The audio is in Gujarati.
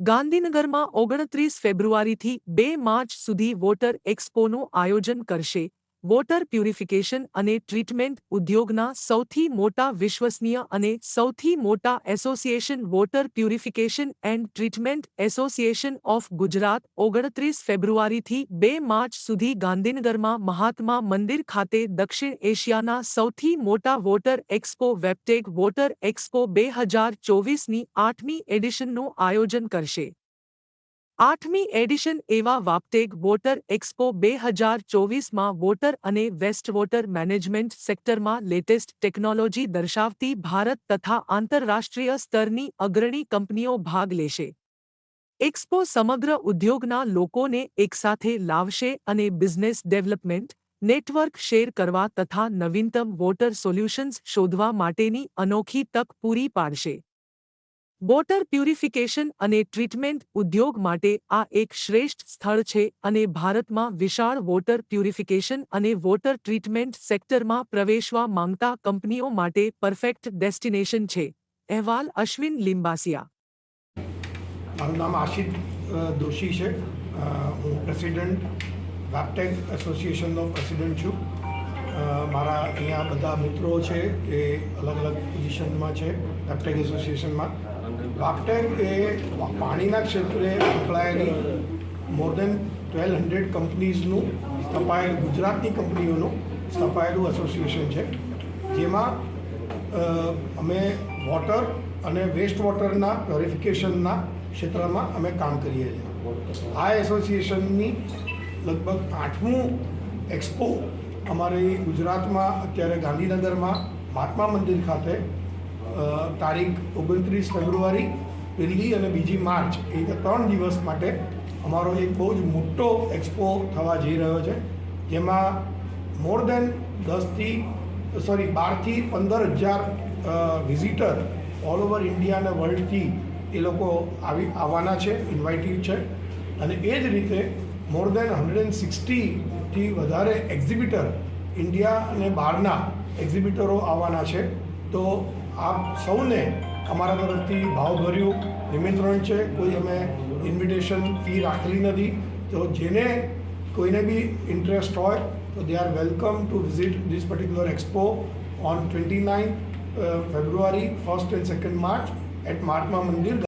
ગાંધીનગરમાં ઓગણત્રીસ ફેબ્રુઆરીથી બે માર્ચ સુધી વોટર એક્સપોનું આયોજન કરશે. વોટર પ્યુરિફિકેશન અને ટ્રીટમેન્ટ ઉદ્યોગના સૌથી મોટા વિશ્વસનીય અને સૌથી મોટા association water purification and treatment association of Gujarat ઓગણત્રીસ ફેબ્રુઆરીથી બે માર્ચ સુધી ગાંધીનગરમાં મહાત્મા મંદિર ખાતે દક્ષિણ એશિયાના સૌથી મોટા વોટર એક્સપો વેબટેગ વોટર એક્સપો બે હજાર ચોવીસની આઠમી એડિશનનું આયોજન કરશે. આઠમી એડિશન એવા વાપટેક વોટર એક્સપો બે હજાર ચોવીસમાં વોટર અને વેસ્ટ વોટર મેનેજમેન્ટ સેક્ટરમાં લેટેસ્ટ ટેકનોલોજી દર્શાવતી ભારત તથા આંતરરાષ્ટ્રીય સ્તરની અગ્રણી કંપનીઓ ભાગ લેશે. એક્સપો સમગ્ર ઉદ્યોગના લોકોને એકસાથે લાવશે અને બિઝનેસ ડેવલપમેન્ટ, નેટવર્ક શેર કરવા તથા નવીનતમ વોટર સોલ્યુશન્સ શોધવા માટેની અનોખી તક પૂરી પાડશે. વોટર પ્યુરિફિકેશન અને ટ્રીટમેન્ટ ઉદ્યોગ માટે આ એક શ્રેષ્ઠ સ્થળ છે અને ભારતમાં વિશાળ વોટર પ્યુરિફિકેશન અને વોટર ટ્રીટમેન્ટ સેક્ટરમાં પ્રવેશવા માંગતા કંપનીઓ માટે પરફેક્ટ ડેસ્ટિનેશન છે. અહેવાલ અશ્વિન લિંબાસિયા. મારું નામ આશિત દોશી છે. હું પ્રેસિડેન્ટ, વેપટેક એસોસિએશનનો પ્રેસિડેન્ટ છું. મારા અહીંયા બધા મિત્રો છે એ અલગ અલગ પોઝિશનમાં છે, વેપટેક એસોસિએશનમાં. વાપટેક એ પાણીના ક્ષેત્રે સંકળાયેલી મોર દેન ટ્વેલ્વ હંડ્રેડ કંપનીઝનું સ્થપાયેલું, ગુજરાતની કંપનીઓનું સ્થપાયેલું એસોસિએશન છે. જેમાં અમે વોટર અને વેસ્ટ વોટરના પ્યોરિફિકેશનના ક્ષેત્રમાં અમે કામ કરીએ છીએ. આ એસોસિએશનની લગભગ આઠમું એક્સપો અમારી ગુજરાતમાં, અત્યારે ગાંધીનગરમાં મહાત્મા મંદિર ખાતે તારીખ ઓગણત્રીસ ફેબ્રુઆરી, પહેલી અને બીજી માર્ચ, એ ત્રણ દિવસ માટે અમારો એક બહુ જ મોટો એક્સપો થવા જઈ રહ્યો છે, જેમાં મોર દેન દસથી, સોરી, બારથી પંદર હજાર વિઝિટર ઓલ ઓવર ઇન્ડિયા અને વર્લ્ડથી એ લોકો આવી, આવવાના છે, ઇન્વાઇટેડ છે. અને એ જ રીતે મોર દેન હંડ્રેડ એન્ડ સિક્સટીથી વધારે એક્ઝિબિટર ઇન્ડિયા અને બહારના એક્ઝિબિટરો આવવાના છે. તો આપ સૌને અમારા તરફથી ભાવભર્યું નિમંત્રણ છે. કોઈ અમે ઇન્વિટેશન ફી રાખેલી નથી. તો જેને કોઈને બી ઇન્ટરેસ્ટ હોય, તો they are welcome to visit this particular expo on twenty nine February first and second March at Mahatma Mandir